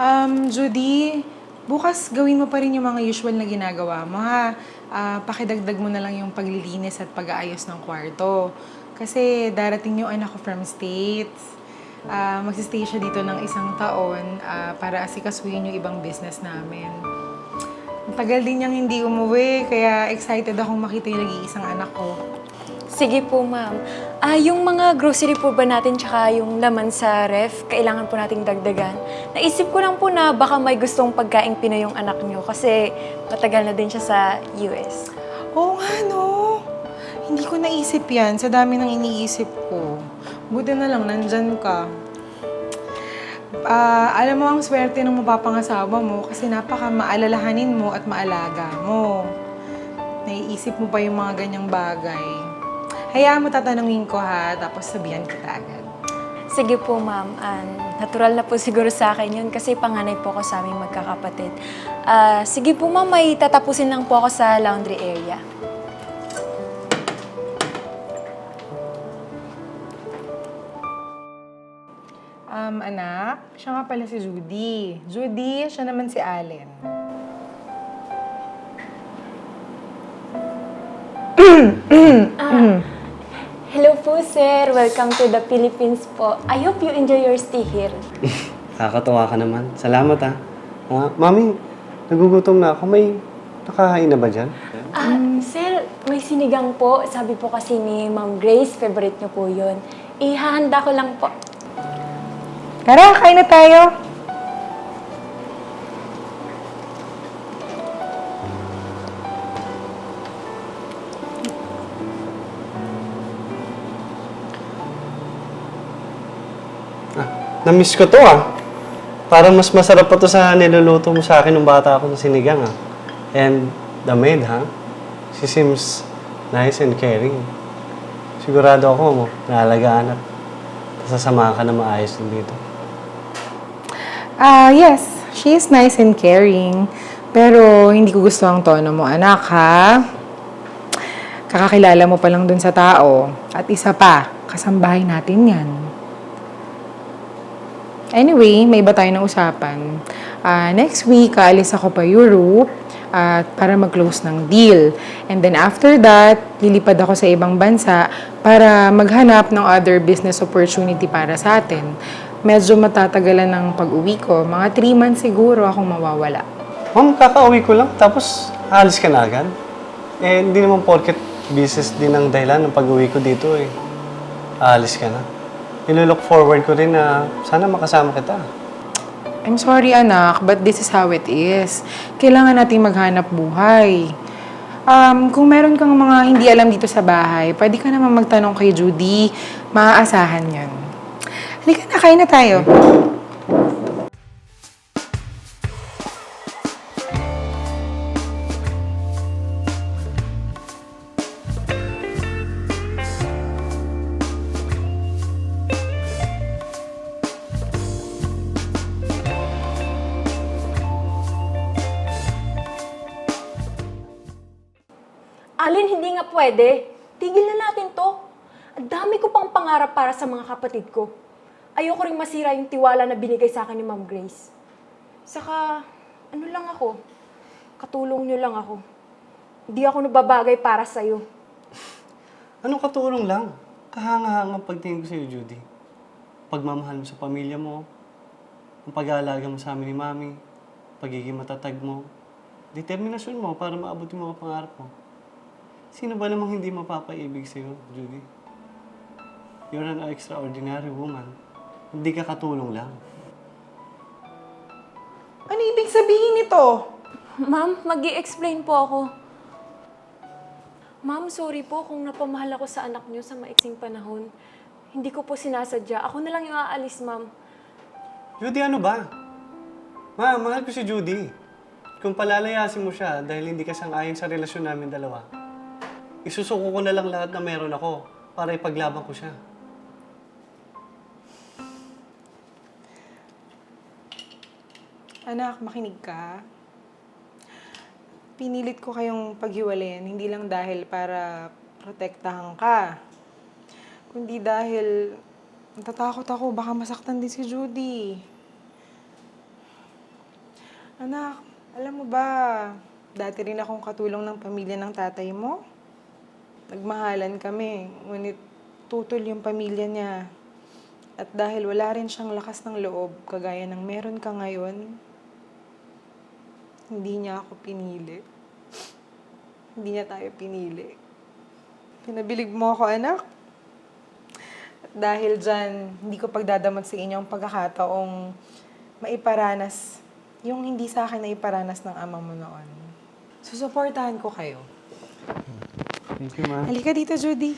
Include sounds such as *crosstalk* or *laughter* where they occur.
Um, Judy, bukas gawin mo pa rin yung mga usual na ginagawa mo, ha? Ah, pakidagdag mo na lang yung paglilinis at pag-aayos ng kwarto. Kasi darating yung anak ko from States. Ah, magsistay siya dito ng isang taon ah, para asikasuhin yung ibang business namin. Ang tagal din niyang hindi umuwi, kaya excited akong makita yung nag-iisang anak ko. Sige po, ma'am. Ah, yung mga grocery po ba natin tsaka yung laman sa ref, kailangan po nating dagdagan. Naisip ko lang po na baka may gustong pagkaing Pinoy yung anak nyo kasi matagal na din siya sa US. Oo nga, no. Hindi ko naisip yan sa dami ng iniisip ko. Buti na lang, nandyan ka. Ah, alam mo ang swerte ng mapapangasawa mo kasi napaka maalalahanin mo at maalaga mo. Naiisip mo pa yung mga ganyang bagay. Hayaan mo tatanungin ko ha, tapos sabihan kita agad. Sige po, ma'am. Ah, natural na po siguro sa akin yun kasi panganay po ako sa aming magkakapatid. Ah, sige po, ma'am. May tatapusin lang po ako sa laundry area. Um, anak, siya nga pala si Judy. Judy, siya naman si Allen. Hello po, sir. Welcome to the Philippines po. I hope you enjoy your stay here. *laughs* Nakakatuwa ka naman. Salamat ha. Ah, mami, nagugutom na ako. May nakahain na ba dyan? Ah, sir, may sinigang po. Sabi po kasi ni Ma'am Grace, favorite niyo po yun. Ihahanda ko lang po. Tara, kain na tayo. Na-miss ko to ah. Parang mas masarap pa to sa niluluto mo sa akin nung bata ako sa sinigang ah. And the maid ha? She seems nice and caring. Sigurado ako mo, naalagaan at sasamahan ka na maayos din dito. Ah, yes. She is nice and caring. Pero hindi ko gusto ang tono mo, anak, ha? Kakakilala mo pa lang dun sa tao. At isa pa, kasambahay natin yan. Anyway, may iba tayo ng usapan. Ah, next week, kaalis ako pa Europe at para mag-close ng deal. And then after that, lilipad ako sa ibang bansa para maghanap ng other business opportunity para sa atin. Medyo matatagalan ng pag-uwi ko. Mga 3 months siguro akong mawawala. Ma'am, kakauwi ko lang, tapos alis ka na agad. Eh, hindi naman porket business din ang dahilan ng pag-uwi ko dito eh. Aalis ka na. Ilo-look forward ko rin na sana makasama kita. I'm sorry anak, but this is how it is. Kailangan nating maghanap buhay. Um, kung meron kang mga hindi alam dito sa bahay, pwede ka naman magtanong kay Judy. Maaasahan yan. Halika na, kain na tayo. Alin, hindi nga pwede. Tigil na natin to. Ang dami ko pang pangarap para sa mga kapatid ko. Ayoko rin masira yung tiwala na binigay sa akin ni Ma'am Grace. Saka, ano lang ako, katulong niyo lang ako. Hindi ako nababagay para sa'yo. Anong katulong lang? Kahanga-hanga pagtingin ko sa'yo, Judy. Pagmamahal mo sa pamilya mo, ang pag-aalaga mo sa amin ni Mami, pagiging matatag mo, determinasyon mo para maabot yung mga pangarap mo. Sino ba namang hindi mapapaibig sa'yo, Judy? You're an extraordinary woman. Hindi ka katulong lang. Ano ibig sabihin nito? Ma'am, mag explain po ako. Ma'am, sorry po kung napamahal ako sa anak niyo sa maiksing panahon. Hindi ko po sinasadya. Ako na lang yung aalis, ma'am. Judy, ano ba? Ma, mahal ko si Judy. Kung palalayasin mo siya dahil hindi ka sang-ayon sa relasyon namin dalawa, isusuko ko na lang lahat na meron ako para ipaglaban ko siya. Anak, makinig ka. Pinilit ko kayong paghiwalayan, hindi lang dahil para protektahan ka. Kundi dahil natatakot ako, baka masaktan din si Judy. Anak, alam mo ba, dati rin akong katulong ng pamilya ng tatay mo. Nagmahalan kami, ngunit tutol yung pamilya niya. At dahil wala rin siyang lakas ng loob, kagaya ng meron ka ngayon, hindi niya ako pinili. *laughs* Hindi niya tayo pinili. Pinabilig mo ako, anak. At dahil dyan, hindi ko pagdadamot sa inyo ang pagkakataong maiparanas yung hindi sa akin na iparanas ng ama mo noon. Susuportahan ko kayo. Thank you, ma. Halika dito, Judy.